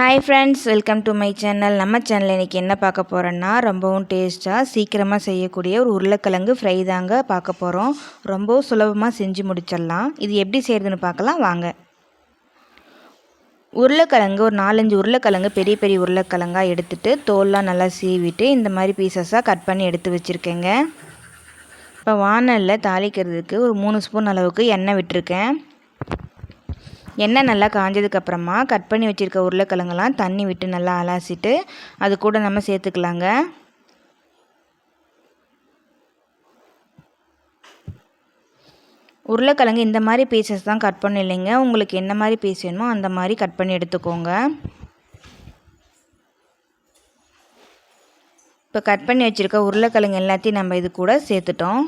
Hi friends welcome to my channel நம்ம channel இன்றைக்கி என்ன பார்க்க போகிறோன்னா ரொம்பவும் டேஸ்ட்டாக சீக்கிரமாக செய்யக்கூடிய ஒரு உருளைக்கிழங்கு ஃப்ரை தாங்க பார்க்க போகிறோம் ரொம்பவும் சுலபமாக செஞ்சு முடிச்சிடலாம். இது எப்படி செய்கிறதுன்னு பார்க்கலாம். வாங்க. உருளைக்கிழங்கு ஒரு நாலஞ்சு உருளைக்கிழங்கு பெரிய பெரிய உருளைக்கிழங்காக எடுத்துகிட்டு தோல்லாம் நல்லா சீவிட்டு இந்த மாதிரி பீசஸாக கட் பண்ணி எடுத்து வச்சுருக்கேங்க. இப்போ வானலில் தாளிக்கிறதுக்கு ஒரு மூணு ஸ்பூன் அளவுக்கு எண்ணெய் விட்டுருக்கேன். எண்ணெய் நல்லா காஞ்சதுக்கப்புறமா கட் பண்ணி வச்சுருக்க உருளைக்கிழங்கெல்லாம் தண்ணி விட்டு நல்லா அலாசிட்டு அது கூட நம்ம சேர்த்துக்கலாங்க. உருளைக்கிழங்கு இந்த மாதிரி பீசஸ் தான் கட் பண்ணும் இல்லைங்க. உங்களுக்கு என்ன மாதிரி பீஸ் வேணுமோ அந்த மாதிரி கட் பண்ணி எடுத்துக்கோங்க. இப்போ கட் பண்ணி வச்சுருக்க உருளைக்கிழங்கு எல்லாத்தையும் நம்ம இது கூட சேர்த்துட்டோம்.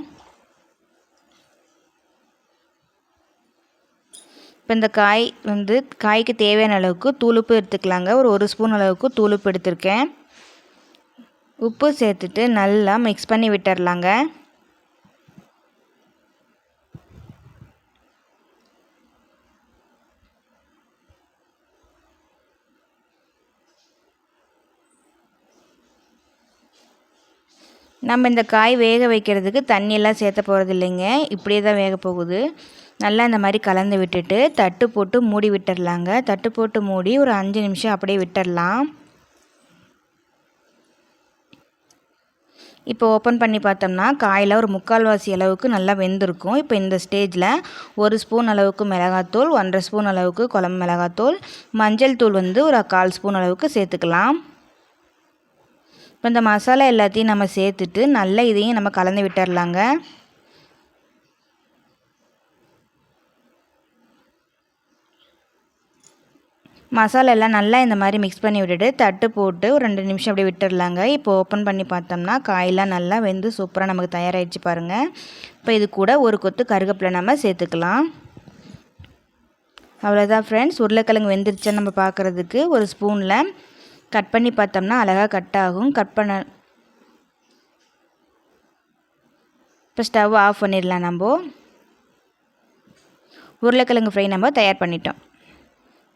இப்போ இந்த காய் வந்து காய்க்கு தேவையான அளவுக்கு தூளுப்பு எடுத்துக்கலாங்க. ஒரு ஒரு ஸ்பூன் அளவுக்கு தூளுப்பு எடுத்திருக்கேன். உப்பு சேர்த்துட்டு நல்லா மிக்ஸ் பண்ணி விட்டுறலாங்க. நம்ம இந்த காய் வேக வைக்கிறதுக்கு தண்ணியெல்லாம் சேர்த்த போகிறது இல்லைங்க இப்படியே தான் வேக போகுது. நல்லா இந்த மாதிரி கலந்து விட்டுட்டு தட்டு போட்டு மூடி விட்டுடலாங்க தட்டு போட்டு மூடி ஒரு அஞ்சு நிமிஷம் அப்படியே விட்டுடலாம் இப்போ ஓப்பன் பண்ணி பார்த்தோம்னா காயில் ஒரு முக்கால்வாசி அளவுக்கு நல்லா வெந்திருக்கும். இப்போ இந்த ஸ்டேஜில் ஒரு ஸ்பூன் அளவுக்கு மிளகாத்தூள் ஒன்றரை ஸ்பூன் அளவுக்கு குழம்பு மிளகாத்தூள் மஞ்சள் தூள் வந்து ஒரு கால் ஸ்பூன் அளவுக்கு சேர்த்துக்கலாம். இப்போ இந்த மசாலா எல்லாத்தையும் நம்ம சேர்த்துட்டு நல்லா இதையும் நம்ம கலந்து விட்டுடலாங்க மசாலா எல்லாம் நல்லா இந்த மாதிரி மிக்ஸ் பண்ணி விட்டுட்டு தட்டு போட்டு ஒரு ரெண்டு நிமிஷம் அப்படியே விட்டுடலாங்க இப்போ ஓப்பன் பண்ணி பார்த்தோம்னா காயெல்லாம் நல்லா வெந்து சூப்பராக நமக்கு தயாராகிடுச்சு பாருங்கள் இப்போ இது கூட ஒரு கொத்து கருகப்பிலை நம்ம சேர்த்துக்கலாம். அவ்வளோதான் ஃப்ரெண்ட்ஸ் உருளைக்கிழங்கு வெந்துருச்சா நம்ம பார்க்குறதுக்கு ஒரு ஸ்பூனில் கட் பண்ணி பார்த்தோம்னா அழகாக கட் ஆகும். கட் பண்ண இப்போ ஸ்டவ் ஆஃப் பண்ணிடலாம் நம்ம. உருளைக்கிழங்கு ஃப்ரை நம்ம தயார் பண்ணிட்டோம்.